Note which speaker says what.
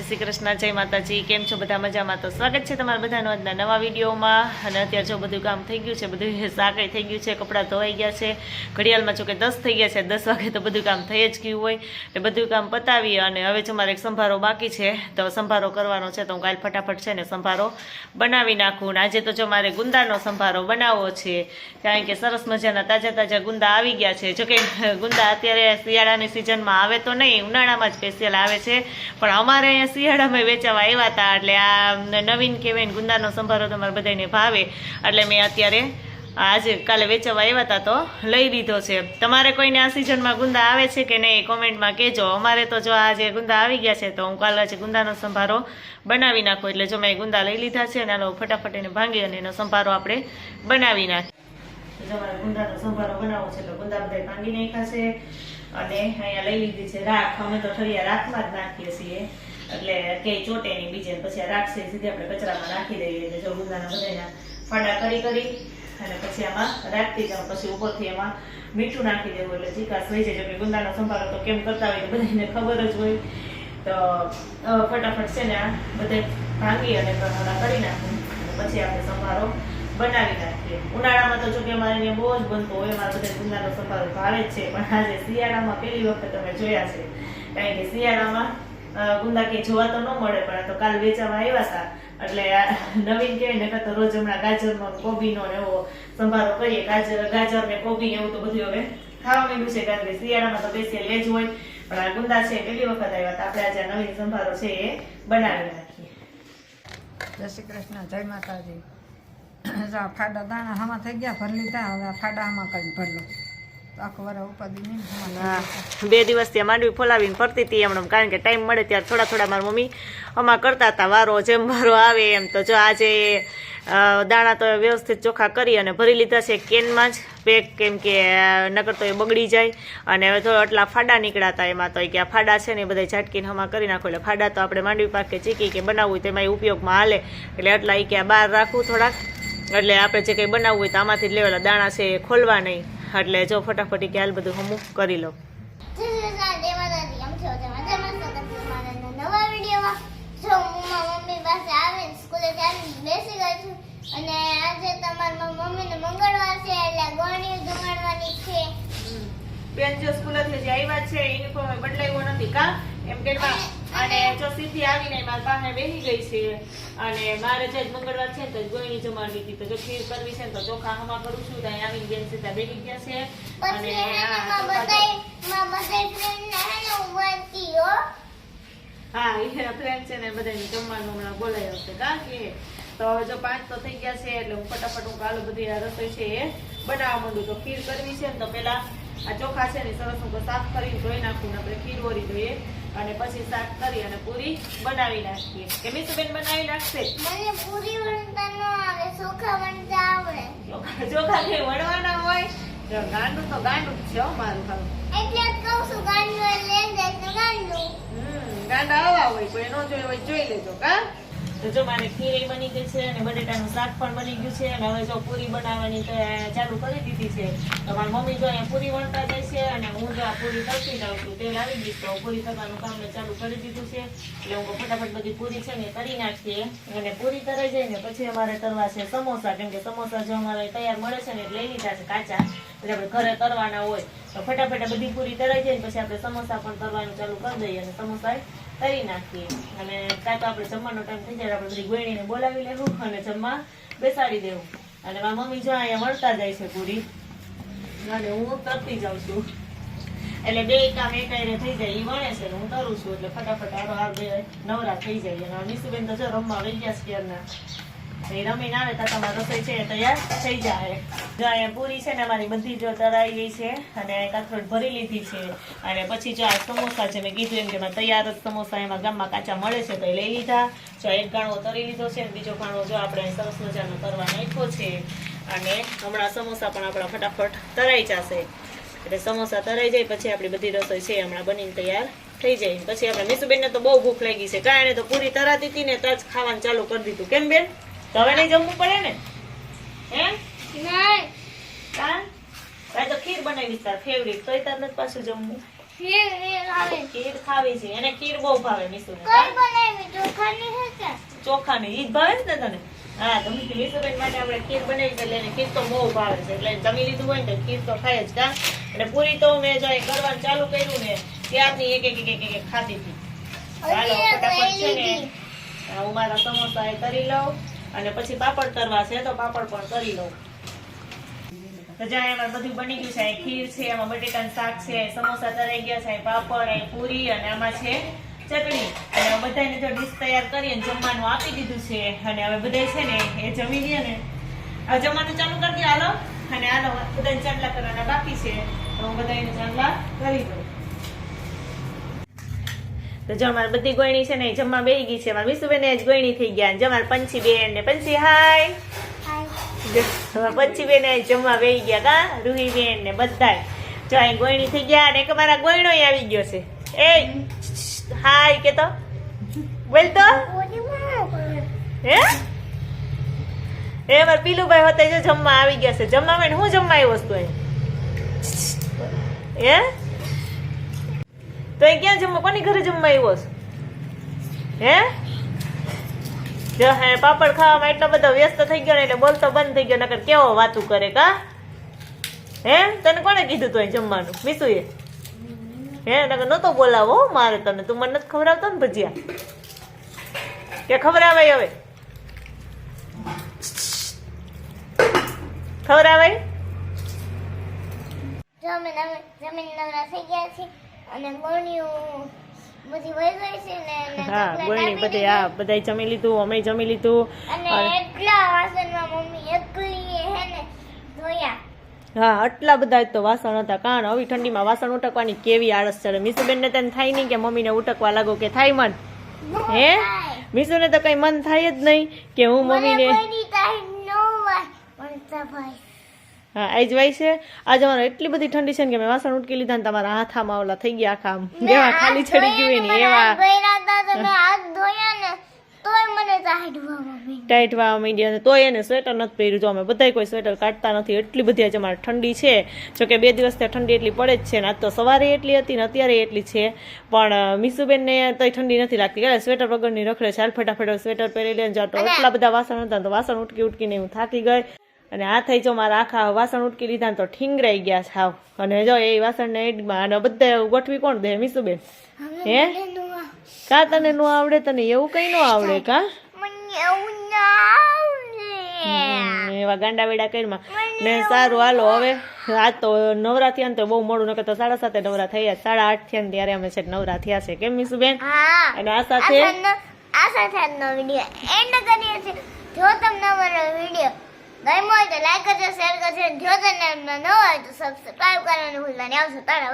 Speaker 1: જય શ્રી કૃષ્ણ, જય માતાજી, કેમ છો બધા મજામાં? તો સ્વાગત છે તમારા બધાનો આજના નવા વિડીયોમાં. અને અત્યારે જો બધું કામ થઈ ગયું છે, બધું શાકાઈ થઈ ગયું છે, કપડાં ધોવાઈ ગયા છે. ઘડિયાળમાં જો કે દસ થઈ ગયા છે, દસ વાગે તો બધું કામ થઈ જ ગયું હોય. એટલે બધું કામ પતાવી અને હવે જો મારે એક સંભારો બાકી છે, તો સંભારો કરવાનો છે, તો હું કાલ ફટાફટ છે ને સંભારો બનાવી નાખું. અને આજે તો જો મારે ગુંદાનો સંભારો બનાવવો છે, કારણ કે સરસ મજાના તાજા તાજા ગુંદા આવી ગયા છે. જોકે ગુંદા અત્યારે શિયાળાની સિઝનમાં આવે તો નહીં, ઉનાળામાં જ સ્પેશિયલ આવે છે. પણ અમારે અહીંયા શિયાળામાં વેચાવા આવ્યા હતા, એટલે આ નવીન કહેવાય ને ગુંદાનો સંભારો તમારે બધાને ભાવે. એટલે મેં અત્યારે આજે કાલે વેચાવા આવ્યા હતા તો લઈ લીધો છે. તમારે કોઈને આ સિઝનમાં ગુંદા આવે છે કે નહીં, કોમેન્ટમાં કહેજો. અમારે તો જો આજે ગુંદા આવી ગયા છે, તો હું કાલે આજે ગુંદાનો સંભારો બનાવી નાખું. એટલે જો મેં ગુંદા લઈ લીધા છે અને આનો ફટાફટ એને ભાંગી અને એનો સંભારો આપણે બનાવી નાખીએ. જો અને અહીંયા લઈ લીધી છે રાખ. અમે તો ઠરિયા રાખમાં જ નાખીએ છીએ. એટલે કે ચોટે નહીં, બીજે પછી આ રાખ એ સીધી આપણે કચરામાં નાખી દઈએ એટલે જો ગુંદાના બધાના ફાડા કરી કરી અને પછી આમાં રાખતી જાઉં. પછી ઉપરથી એમાં મીઠું નાખી દેવું એટલે ચીકાશ થઈ જાય. કે ગુંદાનો સંભારો તો કેમ કરતા હોય બધાને ખબર જ હોય. તો ફટાફટ છે ને આ બધે ભાંગી અને પ્રમાણા કરી નાખું. પછી આપણે સંભારો બનાવી નાખીએ. ઉનાળામાં તો જો કે અમારે અહીંયા બહુ જ બનતો હોય, અમારા બધા ગુંદાનો સંભારો ભાવે જ છે. પણ આજે શિયાળામાં પહેલી વખત તમે જોયા છે. કારણ કે શિયાળામાં ગુંદા કે જોવા તો ન મળે, પણ તો કાલ વેચાવા આવ્યા હતા એટલે નવીન કહેવાય ને તો રોજ હમણાં ગાજરનો કોબીનો ને એવો સંભારો કરીએ. ગાજર ગાજર ને કોબી એવું તો બધું હવે ખાવા માંડ્યું છે, કારણ કે શિયાળામાં તો બેસીએ લેજ હોય. પણ આ ગુંદા છે પેલી વખત આવ્યા હતા આપણે આજે નવીન સંભારો છે એ બનાવી નાખીએ.
Speaker 2: જય શ્રી કૃષ્ણ, જય માતાજી. ફાડા, દાણા હામાં થઈ ગયા, ભરી લીધા. હવે ફાડા હામાં કરીને ભરલો?
Speaker 1: બે દિવસ ત્યાં માંડવી ફોલાવીને ફરતી હતી એમણે કારણ કે ટાઈમ મળે ત્યારે થોડા થોડા મારા મમ્મી અમા કરતા હતા વારો, જેમ વારો આવે એમ. તો જો આજે દાણા તો વ્યવસ્થિત ચોખ્ખા કરી અને ભરી લીધા છે કેનમાં જ. પેક કેમ કે નકર તો એ બગડી જાય. અને હવે થોડા એટલા ફાડા નીકળ્યા હતા એમાં તો કે આ ફાડા છે ને એ બધા ઝાટકીને હમા કરી નાખો. એટલે ફાડા તો આપણે માંડવી પાક કે ચીકી કે બનાવવું હોય તેમાં ઉપયોગમાં હાલે. એટલે એટલા એ કે બહાર રાખવું થોડાક. એટલે આપણે જે કંઈ બનાવવું હોય તો આમાંથી જ લેવાલા દાણા છે એ ખોલવા નહીં. એટલે જો ફટાફટ હાલ બધું હમું કરી લઉં
Speaker 3: અને આજે તમારા મમ્મીને મંગળવાર છે એટલે ગોળીઓ જમાડવાની છે
Speaker 1: બેન જો સ્કૂલેથી જે આવ્યા છે યુનિફોર્મ બદલાયો નથી કા? એમ કે અને જો સીધી આવીને મારા પાસે બેસી ગઈ છે અને મારે જે મંગળવાર છે ને તો ગોયણી જમાડવી હતી તો જો ખીર કરવી છે ને તો ચોખા હમા કરું છું ત્યાં આવીને બેન સીધા બેસી ગયા છે. અને
Speaker 3: હો
Speaker 1: એ ફ્રેન્ડ છે ને બધાને જમવાનું હમણાં બોલાયો છે કા કે? તો હવે જો પાંચ તો થઈ ગયા છે એટલે હું ફટાફટ હું કાલો બધી આ રસોઈ છે એ બનાવવા માંડું. તો ખીર કરવી છે ને તો પેલા આ ચોખા છે ને સરસ હું સાફ કરીને ધોઈ નાખું ને આપણે ખીર ઓરી ધોઈએ. અને પછી શાક કરી અને પૂરી બનાવી નાખીએ. કે મીસુબેન બનાવી નાખશે?
Speaker 3: મને પૂરી વણતા ન આવે ચોખા વણતા આવડે.
Speaker 1: ચોખા ચોખા વણવાના હોય ગાંડું તો ગાંડું જ છે હો મારું ખાવું
Speaker 3: એટલે કહું છું ગાંડું એટલે ગાંડું.
Speaker 1: હમ, ગાંડા આવા હોય કોઈ ન જોઈ હોય જોઈ લેજો કા? તો જો મારે ખીર બની ગઈ છે અને બટેટાનું શાક પણ બની ગયું છે અને હવે જો પૂરી બનાવવાની તો ચાલુ કરી દીધી છે. તો મારી મમ્મી જો અહીંયા પૂરી વણતા જાય છે અને હું જો આ પૂરી કરતી જાઉં છું તેલ આવી ગઈ તો પૂરી કરવાનું કામ મેં ચાલુ કરી દીધું છે. એટલે હું ફટાફટ બધી પૂરી છે ને કરી નાખીએ. અને પૂરી તરાઈ જાય ને પછી અમારે તરવા છે સમોસા. કેમ કે સમોસા જો અમારે તૈયાર મળે છે ને એટલે લઈ લીધા છે કાચા. એટલે આપણે ઘરે તરવાના હોય તો ફટાફટ બધી પૂરી તરાઈ જાય પછી આપણે સમોસા પણ તરવાનું ચાલુ કરી દઈએ અને સમોસા તરી નાખીએ. અને કાં તો આપણે જમવાનો ટાઈમ થઈ જાય, આપણે બધી ગોળીને બોલાવી લેવું અને જમવા બેસાડી દેવું. અને મારા મમ્મી જો અહીંયા મળતા જાય છે પૂરી. અને હું તરતી જાઉં છું. એટલે બે કામ એક થઈ જાય એ વણે છે હું તરું છું. એટલે ફટાફટ આરો હાર બે નવરા થઈ જાય. અને નિશુબેન તો જો રમવા વહી ગયા છે ક્યારના એ રમીને આવે તો તમારી રસોઈ છે તૈયાર થઈ જાય. જો અહીંયા પૂરી છે ને અમારી બધી જો તરાઈ ગઈ છે અને કાથરોટ ભરી લીધી છે. અને પછી જો આ સમોસા છે મેં કીધું એમ તૈયાર જ સમોસા એમાં ગામમાં કાચા મળે છે તો એ લઈ લીધા. જો એક ગાણો તરી લીધો છે બીજો ગાણો જો આપણે સરસ મજાનો તરવા નાખ્યો છે. અને હમણાં સમોસા પણ આપણા ફટાફટ તરાઈ જશે. એટલે સમોસા તરાઈ જાય પછી આપણી બધી રસોઈ છે હમણાં બનીને તૈયાર થઈ જાય. પછી આપણે મીસુબેનને તો બહુ ભૂખ લાગી છે. કારણે તો પૂરી તરાતી હતી ને ત્યાં જ ખાવાનું ચાલુ કરી દીધું. કેમ બેન? તો હવે નહીં જમવું પડે ને? હે?
Speaker 3: નહીં.
Speaker 1: કાં તો ખીર બનાવી તાર ફેવરિટ તોય તાર નથી પાછું જમવું. ખીર ખાવી છે એને ખીર બહુ ભાવે મીસુને.
Speaker 3: કઈ બનાવી?
Speaker 1: ચોખાની ઈ ભાવે છે ને તને? હા તો મીઠી મીસુબેન માટે આપણે ખીર બનાવી એટલે એને ખીર તો બહુ ભાવે છે. એટલે જમી લીધું હોય ને ખીર તો ખાય જ કા અને પૂરી તો મેં જો એ કરવાનું ચાલુ કર્યું ને ત્યારની એક એક એક એક એક હતી. ચાલો ફટાફટ છે ને. હું મારા સમોસા એ કરી લઉં. અને પછી પાપડ તરવા છે, તો પાપડ પણ કરી લઉં. તો જ્યાં એમાં બધું બની ગયું છે ખીર છે એમાં બટેટાનું શાક છે સમોસા તરાઈ ગયા છે પાપડ, અહીં પૂરી અને આમાં છે ચટણી. અને બધાને ડીશ તૈયાર કરી અને જમવાનું આપી દીધું છે, અને હવે બધા છે ને એ જમી લે ને. હવે જમવાનું ચાલુ કરી દે, હાલો. અને હાલો, બધાને ચાંદલા કરવાના બાકી છે, તો હું બધાને ચાંદલા કરી દઉં. તો જો અમારી બધી ગોયણી છે ને જમવા બેહી ગઈ છે. અમારા વિશુબેન જ ગોયણી થઈ ગયા. જો અમારા પંછી બેન ને પંછી હાય. પંછી બેન જમવા બેહી ગયા કા? રૂહી બેન ને બધાય. જો અહીં ગોયણી થઈ ગયા અને એક અમારા ગોયણો આવી ગયો છે. એ હાય કે તો બોલ તો હે? એ અમારે પીલુભાઈ હોતે જો જમવા આવી ગયા છે. જમવા મેં હું જમવા આવ્યો છું અહીં? હે? તો અહીં ક્યાં જમવા? કોની ઘરે જમવા આવ્યો છે? હે? જો હે, પાપડ ખાવામાં એટલો બધો વ્યસ્ત થઈ ગયો ને એટલે બોલતો બંધ થઈ ગયો, નકર કેવો વાતું કરે કા? હે? તને કોણે કીધું તું જમવાનું? મીસુએ હે, નકર નતો બોલાવો મારે તને. તું મને નથી ખવડાવતો ને ભજીયા. કે ખવડાવાય હવે? ખવડાવાય?
Speaker 3: જો અમે જમીન નવરા થઈ ગયા છે અને ગોળીઓ બધી વહી ગઈ છે ને
Speaker 1: હા ગોળણી
Speaker 3: આપી
Speaker 1: હા બધાય જમી લીધું અમે જમી લીધું.
Speaker 3: અને
Speaker 1: અને
Speaker 3: એટલા વાસણમાં મમ્મી એકલી હે ને ધોયા
Speaker 1: હા આટલા બધા તો વાસણ હતા. કારણ આવી ઠંડીમાં વાસણ ઉટકવાની કેવી આળસ ચડે મીસુબેનને તને થાય નહીં કે મમ્મીને ઉટકવા લાગો કે થાય મન? હે? મીસુને તો કઈ મન થાય જ નહીં કે હું મમ્મીને હા આઈ વાય છે. આજે અમારે એટલી બધી ઠંડી છે ને કે મેં વાસણ ઉટકી લીધા ને તમારા હાથામાં ઓલા થઈ ગયા આખા આમ. જેવા ખાલી ચડી ગયું ને એવા ટાઈટ વા માંડ્યા. અને તોય એને સ્વેટર નથી પહેર્યું. જો અમે બધાય કોઈ સ્વેટર કાઢતા નથી એટલી બધી આજે અમારે ઠંડી છે. જો કે બે દિવસ ત્યાં ઠંડી એટલી પડે જ છે ને આજ તો સવારે એટલી હતી ને અત્યારે એટલી છે. પણ મીસુબેનને તો ઠંડી નથી લાગતી. કારણ સ્વેટર વગરની રખડે છે. હાલ ફટાફટ સ્વેટર પહેરી લે જાતો એટલા બધા વાસણ હતા તો વાસણ ઉટકી ઉટકીને હું થાકી ગઈ. અને આ થઈ જો મારા આખા વાસણ ઉટકી લીધા તો ઠીંગરાઈ ગયા સાવ અને જો એ વાસણને એડમાં અને બધા ગોઠવી કોણ દે? મીસુબેન હે? કા તને નો આવડે? તને એવું કઈ નો આવડે કા?
Speaker 3: એવું
Speaker 1: ગાંડા વેડા કરીમાં ને સારું હાલો હવે આજ તો નવરા થયા ને તો બહુ મોડું નકર તો સાડા સાતે નવરા થયા. સાડા આઠ થયા ને ત્યારે અમે છે નવરા થયા છે. કેમ મીસુબેન
Speaker 3: બેન?
Speaker 1: અને આ સાથે?
Speaker 3: આ સાથે નો વીડિયો એન્ડ કરીએ છીએ. જો તમને અમારો વીડિયો ગમ્યો હોય તો લાઈક કરજો શેર કરજો જો તમને ન હોય તો સબસ્ક્રાઈબ કરવાનું ભૂલતા નહીં. આવશો તારા